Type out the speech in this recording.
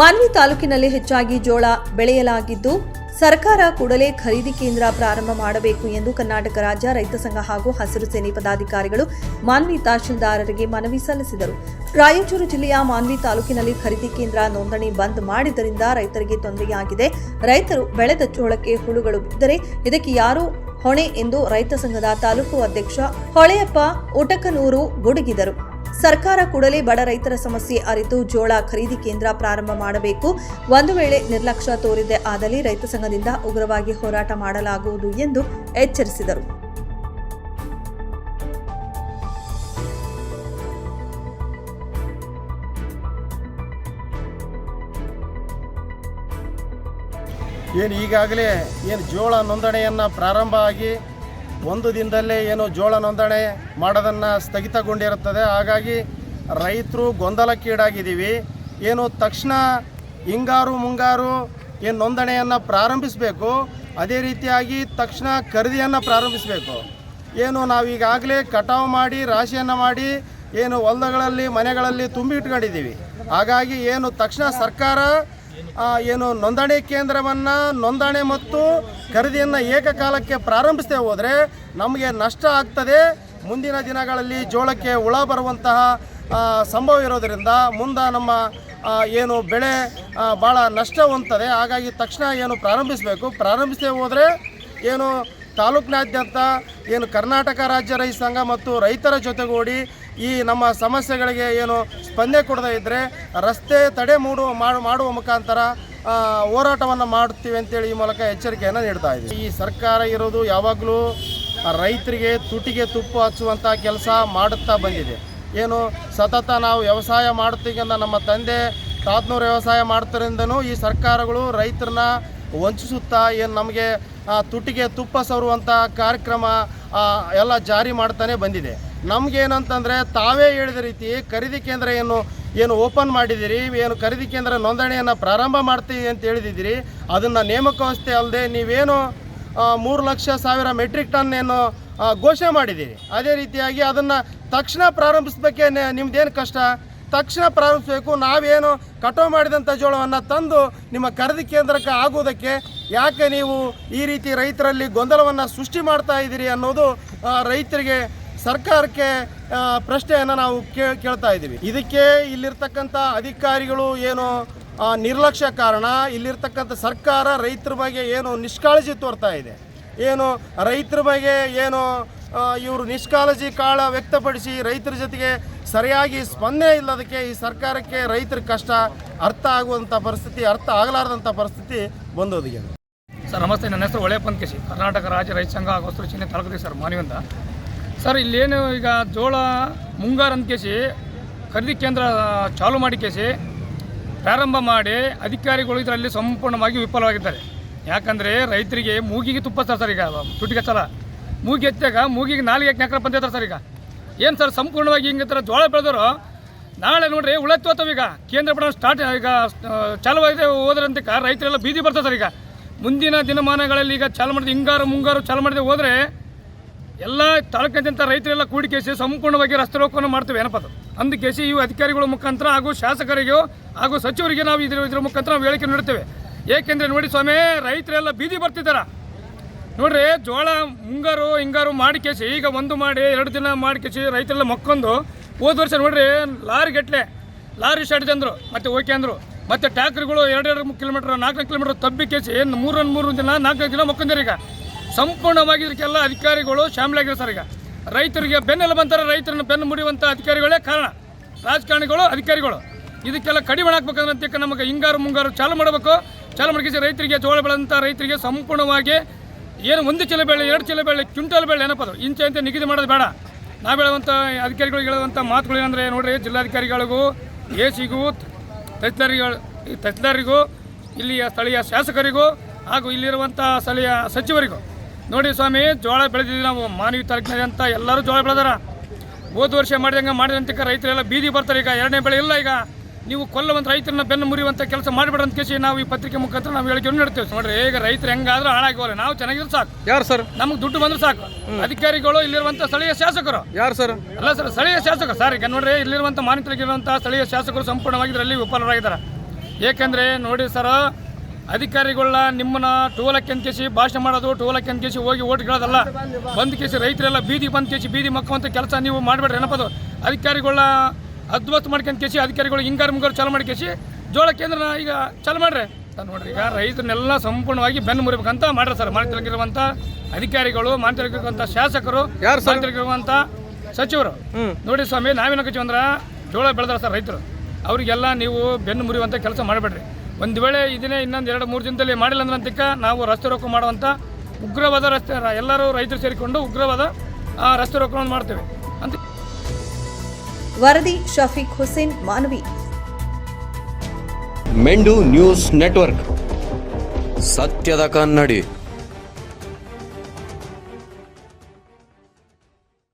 ಮಾನ್ವಿ ತಾಲೂಕಿನಲ್ಲಿ ಹೆಚ್ಚಾಗಿ ಜೋಳ ಬೆಳೆಯಲಾಗಿದ್ದು, ಸರ್ಕಾರ ಕೂಡಲೇ ಖರೀದಿ ಕೇಂದ್ರ ಪ್ರಾರಂಭ ಮಾಡಬೇಕು ಎಂದು ಕರ್ನಾಟಕ ರಾಜ್ಯ ರೈತ ಸಂಘ ಹಾಗೂ ಹಸಿರು ಸೇನೆ ಪದಾಧಿಕಾರಿಗಳು ಮಾನ್ವಿ ತಹಶೀಲ್ದಾರರಿಗೆ ಮನವಿ ಸಲ್ಲಿಸಿದರು. ರಾಯಚೂರು ಜಿಲ್ಲೆಯ ಮಾನ್ವಿ ತಾಲೂಕಿನಲ್ಲಿ ಖರೀದಿ ಕೇಂದ್ರ ನೋಂದಣಿ ಬಂದ್ ಮಾಡಿದ್ದರಿಂದ ರೈತರಿಗೆ ತೊಂದರೆಯಾಗಿದೆ. ರೈತರು ಬೆಳೆದ ಜೋಳಕ್ಕೆ ಹುಳುಗಳು ಬಿದ್ದರೆ ಇದಕ್ಕೆ ಯಾರು ಹೊಣೆ ಎಂದು ರೈತ ಸಂಘದ ತಾಲೂಕು ಅಧ್ಯಕ್ಷ ಹೊಳೆಯಪ್ಪ, ಉಟಕನೂರು ಗುಡುಗಿದರು. ಸರ್ಕಾರ ಕೂಡಲೇ ಬಡ ರೈತರ ಸಮಸ್ಯೆ ಅರಿತು ಜೋಳ ಖರೀದಿ ಕೇಂದ್ರ ಪ್ರಾರಂಭ ಮಾಡಬೇಕು. ಒಂದು ವೇಳೆ ನಿರ್ಲಕ್ಷ್ಯ ತೋರಿದೆ ಆದಲ್ಲಿ ರೈತ ಸಂಘದಿಂದ ಉಗ್ರವಾಗಿ ಹೋರಾಟ ಮಾಡಲಾಗುವುದು ಎಂದು ಎಚ್ಚರಿಸಿದರು. ಏನು ಈಗಾಗಲೇ ಏನು ಜೋಳ ನೋಂದಣಿಯನ್ನು ಪ್ರಾರಂಭ ಆಗಿ ಒಂದು ದಿನದಲ್ಲೇ ಏನು ಜೋಳ ನೋಂದಣಿ ಮಾಡೋದನ್ನು ಸ್ಥಗಿತಗೊಂಡಿರುತ್ತದೆ. ಹಾಗಾಗಿ ರೈತರು ಗೊಂದಲಕ್ಕೀಡಾಗಿದ್ದೀವಿ. ಏನು ತಕ್ಷಣ ಹಿಂಗಾರು ಮುಂಗಾರು ಏನು ನೋಂದಣಿಯನ್ನು ಪ್ರಾರಂಭಿಸಬೇಕು. ಅದೇ ರೀತಿಯಾಗಿ ತಕ್ಷಣ ಖರೀದಿಯನ್ನು ಪ್ರಾರಂಭಿಸಬೇಕು. ಏನು ನಾವು ಈಗಾಗಲೇ ಕಟಾವು ಮಾಡಿ, ರಾಶಿಯನ್ನು ಮಾಡಿ ಏನು ಹೊಲದಗಳಲ್ಲಿ, ಮನೆಗಳಲ್ಲಿ ತುಂಬಿ ಇಟ್ಕೊಂಡಿದ್ದೀವಿ ಹಾಗಾಗಿ ಏನು ತಕ್ಷಣ ಸರ್ಕಾರ ಏನು ನೋಂದಣಿ ಕೇಂದ್ರವನ್ನು ನೋಂದಣಿ ಮತ್ತು ಖರೀದಿಯನ್ನು ಏಕಕಾಲಕ್ಕೆ ಪ್ರಾರಂಭಿಸದೆ ಹೋದರೆ ನಮಗೆ ನಷ್ಟ ಆಗ್ತದೆ. ಮುಂದಿನ ದಿನಗಳಲ್ಲಿ ಜೋಳಕ್ಕೆ ಹುಳ ಬರುವಂತಹ ಸಂಭವ ಇರೋದರಿಂದ ಮುಂದೆ ನಮ್ಮ ಏನು ಬೆಳೆ ಭಾಳ ನಷ್ಟ ಹೊಂದ್ತದೆ. ಹಾಗಾಗಿ ತಕ್ಷಣ ಏನು ಪ್ರಾರಂಭಿಸಬೇಕು? ಪ್ರಾರಂಭಿಸದೆ ಹೋದರೆ ಏನು ತಾಲೂಕಿನಾದ್ಯಂತ ಏನು ಕರ್ನಾಟಕ ರಾಜ್ಯ ರೈತ ಸಂಘ ಮತ್ತು ರೈತರ ಜೊತೆಗೂಡಿ ಈ ನಮ್ಮ ಸಮಸ್ಯೆಗಳಿಗೆ ಏನು ಸ್ಪಂದನೆ ಕೊಡದೇ ಇದ್ದರೆ ರಸ್ತೆ ತಡೆ ಮೂಡುವ ಮಾಡು, ಮಾಡುವ ಮುಖಾಂತರ ಹೋರಾಟವನ್ನು ಮಾಡುತ್ತೀವಿ ಅಂತೇಳಿ ಈ ಮೂಲಕ ಎಚ್ಚರಿಕೆಯನ್ನು ನೀಡ್ತಾ ಇದ್ದೀವಿ. ಈ ಸರ್ಕಾರ ಇರೋದು ಯಾವಾಗಲೂ ರೈತರಿಗೆ ತುಟಿಗೆ ತುಪ್ಪು ಹಚ್ಚುವಂಥ ಕೆಲಸ ಮಾಡುತ್ತಾ ಬಂದಿದೆ. ಏನು ಸತತ ನಾವು ವ್ಯವಸಾಯ ಮಾಡುತ್ತೀಗ ನಮ್ಮ ತಂದೆ ತಾತ್ನೂರು ವ್ಯವಸಾಯ ಮಾಡ್ತಾರಿಂದನೂ ಈ ಸರ್ಕಾರಗಳು ರೈತರನ್ನ ವಂಚಿಸುತ್ತಾ ಏನು ನಮಗೆ ತುಟಿಗೆ ತುಪ್ಪ ಸವರುವಂಥ ಕಾರ್ಯಕ್ರಮ ಎಲ್ಲ ಜಾರಿ ಮಾಡ್ತಾನೆ ಬಂದಿದೆ. ನಮಗೇನಂತಂದರೆ ತಾವೇ ಹೇಳಿದ ರೀತಿ ಖರೀದಿ ಕೇಂದ್ರ ಏನು ಏನು ಓಪನ್ ಮಾಡಿದ್ದೀರಿ, ಏನು ಖರೀದಿ ಕೇಂದ್ರ ನೋಂದಣಿಯನ್ನು ಪ್ರಾರಂಭ ಮಾಡ್ತೀವಿ ಅಂತ ಹೇಳಿದಿದ್ದೀರಿ. ಅದನ್ನು ನೇಮಕಾವಸ್ಥೆ ಅಲ್ಲದೆ ನೀವೇನು ಮೂರು ಲಕ್ಷ ಸಾವಿರ ಮೆಟ್ರಿಕ್ ಟನ್ ಏನು ಘೋಷಣೆ ಮಾಡಿದ್ದೀರಿ. ಅದೇ ರೀತಿಯಾಗಿ ಅದನ್ನು ತಕ್ಷಣ ಪ್ರಾರಂಭಿಸಬೇಕೆ ನಿಮ್ದೇನು ಕಷ್ಟ? ತಕ್ಷಣ ಪ್ರಾರಂಭಿಸಬೇಕು, ನಾವೇನು ಕಟಾವು ಮಾಡಿದಂಥ ಜೋಳವನ್ನು ತಂದು ನಿಮ್ಮ ಖರೀದಿ ಕೇಂದ್ರಕ್ಕೆ ಆಗುವುದಕ್ಕೆ ಯಾಕೆ ನೀವು ಈ ರೀತಿ ರೈತರಲ್ಲಿ ಗೊಂದಲವನ್ನು ಸೃಷ್ಟಿ ಮಾಡ್ತಾ ಇದ್ದೀರಿ ಅನ್ನೋದು ರೈತರಿಗೆ ಸರ್ಕಾರಕ್ಕೆ ಪ್ರಶ್ನೆಯನ್ನು ನಾವು ಕೇಳ್ತಾ ಇದ್ದೀವಿ. ಇದಕ್ಕೆ ಇಲ್ಲಿರ್ತಕ್ಕಂಥ ಅಧಿಕಾರಿಗಳು ಏನು ನಿರ್ಲಕ್ಷ್ಯ ಕಾರಣ? ಇಲ್ಲಿರ್ತಕ್ಕಂಥ ಸರ್ಕಾರ ರೈತರ ಬಗ್ಗೆ ಏನು ನಿಷ್ಕಾಳಜಿ ತೋರ್ತಾ ಇದೆ? ಏನು ರೈತರ ಬಗ್ಗೆ ಏನು ಇವರು ನಿಷ್ಕಾಳಜಿ ಕಾಳ ವ್ಯಕ್ತಪಡಿಸಿ ರೈತರ ಜೊತೆಗೆ ಸರಿಯಾಗಿ ಸ್ಪಂದನೆ ಇಲ್ಲದಕ್ಕೆ ಈ ಸರ್ಕಾರಕ್ಕೆ ರೈತರ ಕಷ್ಟ ಅರ್ಥ ಆಗುವಂಥ ಪರಿಸ್ಥಿತಿ, ಅರ್ಥ ಆಗಲಾರದಂಥ ಪರಿಸ್ಥಿತಿ ಬಂದೋದಿಗೆ ಸರ್, ನಮಸ್ತೆ. ನನ್ನ ಹೆಸರು ಒಳ್ಳೆಯಪ್ಪ ಪಂಕೇಶಿ ಕರ್ನಾಟಕ ರಾಜ್ಯ ರೈತ ಸಂಘ ಹಾಗೂ ವಸ್ತು ಚಿಹ್ನೆ ಸರ್, ಮಾನ್ಯವಂತ. ಸರ್, ಇಲ್ಲೇನು ಈಗ ಜೋಳ, ಮುಂಗಾರು ಅಂತ ಕೇಸಿ, ಖರೀದಿ ಕೇಂದ್ರ ಚಾಲು ಮಾಡಿ ಕೇಸಿ, ಪ್ರಾರಂಭ ಮಾಡಿ ಅಧಿಕಾರಿಗಳು ಇದರಲ್ಲಿ ಸಂಪೂರ್ಣವಾಗಿ ವಿಫಲವಾಗಿದ್ದಾರೆ. ಯಾಕಂದರೆ ರೈತರಿಗೆ ಮೂಗಿಗೆ ತುಪ್ಪ ಸರ್ ಈಗ ತುಟಿಗೆ ಸಲ. ಮೂಗಿ ಎತ್ತಾಗ ಮೂಗಿಗೆ ನಾಲಿಗೆ ನೆಕ್ರ ಬಂದಿರ್ತಾರೆ ಸರ್, ಈಗ. ಏನು ಸರ್, ಸಂಪೂರ್ಣವಾಗಿ ಹಿಂಗೆ ಥರ ಜೋಳ ಬೆಳೆದರು, ನಾಳೆ ನೋಡ್ರಿ ಉಳತ್ತೋತವ ಈಗ. ಕೇಂದ್ರ ಪಡ ಸ್ಟಾರ್ಟ್ ಈಗ, ಚಾಲು ಚಾಲುವಾಗಿದೆ ಹೋದ್ರಂತಕ ರೈತರೆಲ್ಲ ಬೀದಿ ಬರ್ತದೆ ಸರ್, ಈಗ. ಮುಂದಿನ ದಿನಮಾನಗಳಲ್ಲಿ ಈಗ ಚಾಲು ಮಾಡಿದ ಹಿಂಗಾರು, ಮುಂಗಾರು ಚಾಲು ಮಾಡಿದೆ ಹೋದರೆ ಎಲ್ಲ ತಾಲೂಕಿನಾದ್ಯಂತ ರೈತರೆಲ್ಲ ಕೂಡಿಕೇಸಿ ಸಂಪೂರ್ಣವಾಗಿ ರಸ್ತೆ ರೋಕವನ್ನು ಮಾಡ್ತೇವೆ. ಏನಪ್ಪ ಅದು? ಅಂದಕೇಸಿ ಇವು ಅಧಿಕಾರಿಗಳ ಮುಖಾಂತರ ಹಾಗೂ ಶಾಸಕರಿಗೂ ಹಾಗೂ ಸಚಿವರಿಗೆ ನಾವು ಇದ್ರ ಇದ್ರ ಮುಖಾಂತರ ನಾವು ಹೇಳಿಕೆ ನೀಡ್ತೇವೆ ಏಕೆಂದರೆ ನೋಡಿ ಸ್ವಾಮಿ, ರೈತರೆಲ್ಲ ಬೀದಿ ಬರ್ತಿದ್ದಾರೆ ನೋಡ್ರಿ, ಜೋಳ, ಮುಂಗಾರು, ಹಿಂಗಾರು ಮಾಡಿಕೇಸಿ ಈಗ ಒಂದು ಮಾಡಿ, ಎರಡು ದಿನ ಮಾಡಿಕೇಸಿ ರೈತರೆಲ್ಲ ಮಕ್ಕೊಂದು ಹೋದ ವರ್ಷ ನೋಡ್ರಿ ಲಾರಿ ಗಟ್ಟಲೆ ಲಾರಿ ಸ್ಟಾರ್ಟ್ ಅಂದರು, ಮತ್ತೆ ಓಕೆ ಅಂದರು, ಮತ್ತೆ ಟ್ಯಾಕ್ರಿಗಳು ಎರಡೆರಡು ಕಿಲೋಮೀಟರ್, ನಾಲ್ಕು ಕಿಲೋಮೀಟರ್ ತಬ್ಬಿ ಕೇಸಿ ಮೂರು ದಿನ ನಾಲ್ಕು ದಿನ ಮಕ್ಕೊಂದಿರ ಈಗ ಸಂಪೂರ್ಣವಾಗಿ ಇದಕ್ಕೆಲ್ಲ ಅಧಿಕಾರಿಗಳು ಶಾಮಲಾಗಿರೋ ಸರ್ ಈಗ. ರೈತರಿಗೆ ಬೆನ್ನೆಲ್ಲ ಬಂತಾರೆ, ರೈತರನ್ನು ಬೆನ್ನು ಮುಡಿಯುವಂಥ ಅಧಿಕಾರಿಗಳೇ ಕಾರಣ. ರಾಜಕಾರಣಿಗಳು, ಅಧಿಕಾರಿಗಳು. ಇದಕ್ಕೆಲ್ಲ ಕಡಿಮೆ ಹಾಕ್ಬೇಕಂದ್ರೆ ನಮಗೆ ಹಿಂಗಾರು ಮುಂಗಾರು ಚಾಲು ಮಾಡಬೇಕು. ಚಾಲು ಮಾಡಿಸಿ ರೈತರಿಗೆ ಜೋಳ ಬೆಳೆದಂಥ ರೈತರಿಗೆ ಸಂಪೂರ್ಣವಾಗಿ ಏನು ಒಂದು ಚೀಲ ಬೆಳೆ, ಎರಡು ಚೀಲ ಬೆಳೆ, ಕ್ವಿಂಟಲ್ ಬೆಳೆ ಏನಪ್ಪ ಇಂಚೆ ಅಂತ ನಿಗದಿ ಮಾಡೋದು ಬೇಡ. ನಾವು ಹೇಳುವಂಥ ಅಧಿಕಾರಿಗಳಿಗೆ ಹೇಳುವಂಥ ಮಾತುಗಳು ನೋಡ್ರಿ, ಜಿಲ್ಲಾಧಿಕಾರಿಗಳಿಗೂ ಎ ಸಿಗೂ ತಹಸೀಲ್ದಾರಿಗಳು ತಹಸೀಲ್ದಾರಿಗೂ ಇಲ್ಲಿಯ ಸ್ಥಳೀಯ ಶಾಸಕರಿಗೂ ಹಾಗೂ ಇಲ್ಲಿರುವಂಥ ಸ್ಥಳೀಯ ಸಚಿವರಿಗೂ. ನೋಡಿ ಸ್ವಾಮಿ ಜೋಳ ಬೆಳೆದಿದ್ವಿ ನಾವು. ಮಾನವಿ ಅಂತ ಎಲ್ಲರೂ ಜೋಳ ಬೆಳೆದಾರ. ಹೋದ ವರ್ಷ ಮಾಡಿದಂಗೆ ಮಾಡಿದಂತ ರೈತರೆಲ್ಲ ಬೀದಿ ಬರ್ತಾರೆ. ಈಗ ಎರಡನೇ ಬೆಳೆ ಇಲ್ಲ ಈಗ. ನೀವು ಕೊಲ್ಲುವಂಥ ರೈತರನ್ನ ಬೆನ್ನು ಮುರಿಯುವಂಥ ಕೆಲಸ ಮಾಡಿಬಿಡ ಅಂತ ಕೇಸಿ ನಾವು ಈ ಪತ್ರಿಕೆ ಮುಖಾಂತರ ನಾವು ಹೇಳಿಕೆ ನೀಡ್ತೇವೆ ನೋಡ್ರಿ ಈಗ ರೈತರು ಹೆಂಗಾದ್ರೂ ಹಾಳಾಗಿವಲ್ಲ ನಾವು ಚೆನ್ನಾಗಿದ್ರೆ ಸಾಕು. ಯಾರು ಸರ್? ನಮ್ಗೆ ದುಡ್ಡು ಬಂದ್ರೆ ಸಾಕು. ಅಧಿಕಾರಿಗಳು ಇಲ್ಲಿರುವಂಥ ಸ್ಥಳೀಯ ಶಾಸಕರು. ಯಾರು ಸರ್? ಅಲ್ಲ ಸರ್ ಸ್ಥಳೀಯ ಶಾಸಕರು. ಸರ್ ಈಗ ನೋಡ್ರಿ ಇಲ್ಲಿರುವಂಥ ಮಾನಿತರಿಗಿರುವಂಥ ಸ್ಥಳೀಯ ಶಾಸಕರು ಸಂಪೂರ್ಣವಾಗಿ ಇದರಲ್ಲಿ ವಿಫಲರಾಗಿದ್ದಾರೆ. ಏಕೆಂದರೆ ನೋಡಿ ಸರ ಅಧಿಕಾರಿಗಳ ನಿಮ್ಮನ್ನ ಟೋಲಕ್ಕೆ ಅಂತಿಸಿ ಭಾಷಣ ಮಾಡೋದು ಟೋಲಕ್ಕೆ ಅಂತಿಸಿ ಹೋಗಿ ಓಟ್ ಕೇಳೋದಲ್ಲ. ಬಂದ್ ಕೇಸಿ ರೈತರೆಲ್ಲ ಬೀದಿ ಬಂದ್ ಕೇಸಿ ಬೀದಿ ಮಕ್ಕುವಂಥ ಕೆಲಸ ನೀವು ಮಾಡಬೇಡ್ರಿ ಏನಪ್ಪದು ಅಧಿಕಾರಿಗಳನ್ನ ಅದ್ವತ್ತು ಮಾಡ್ಕೊಂಡು ಕೇಸಿ ಅಧಿಕಾರಿಗಳು ಹಿಂಗಾರು ಮುಂಗಾರು ಚಾಲು ಮಾಡಿ ಕೇಸಿ ಜೋಳ ಕೇಂದ್ರ ಈಗ ಚಾಲು ಮಾಡ್ರಿ. ನೋಡ್ರಿ ಈಗ ರೈತರನ್ನೆಲ್ಲ ಸಂಪೂರ್ಣವಾಗಿ ಬೆನ್ನು ಮುರಿಬೇಕಂತ ಮಾಡ್ರಿ ಸರ್. ಮಾನ್ಯವಾಗಿರುವಂಥ ಅಧಿಕಾರಿಗಳು ಮಾನ್ಯವಾಗಿರುವಂಥ ಶಾಸಕರು ಯಾರು? ಮಾನ್ಯವಾಗಿರುವಂಥ ಸಚಿವರು. ನೋಡಿ ಸ್ವಾಮಿ ನಾವೇನಕ್ಕೆ ಅಂದ್ರೆ ಜೋಳ ಬೆಳೆದ್ರೆ ಸರ್ ರೈತರು. ಅವರಿಗೆಲ್ಲ ನೀವು ಬೆನ್ನು ಮುರಿಯುವಂಥ ಕೆಲಸ ಮಾಡಬೇಡ್ರಿ. ಒಂದು ವೇಳೆ ಇದನ್ನೇ ಇನ್ನೊಂದು ಎರಡು ಮೂರು ದಿನದಲ್ಲಿ ಮಾಡಿಲ್ಲ ಅಂದ್ರೆ ಅಂತಕ್ಕ ನಾವು ರಸ್ತೆ ರೋಕ ಮಾಡುವಂಥ ಉಗ್ರವಾದ ರಸ್ತೆ ಎಲ್ಲರೂ ರೈತರು ಸೇರಿಕೊಂಡು ಉಗ್ರವಾದ ಆ, ರಸ್ತೆ ರೋಕವನ್ನು ಮಾಡ್ತೇವೆ. ಅಂತ ವರದಿ ಶಫೀಕ್ ಹುಸೇನ್ ಮಾನವಿ. ಮೆಂಡು ನ್ಯೂಸ್ ನೆಟ್ವರ್ಕ್. ಸತ್ಯದ ಕನ್ನಡಿ.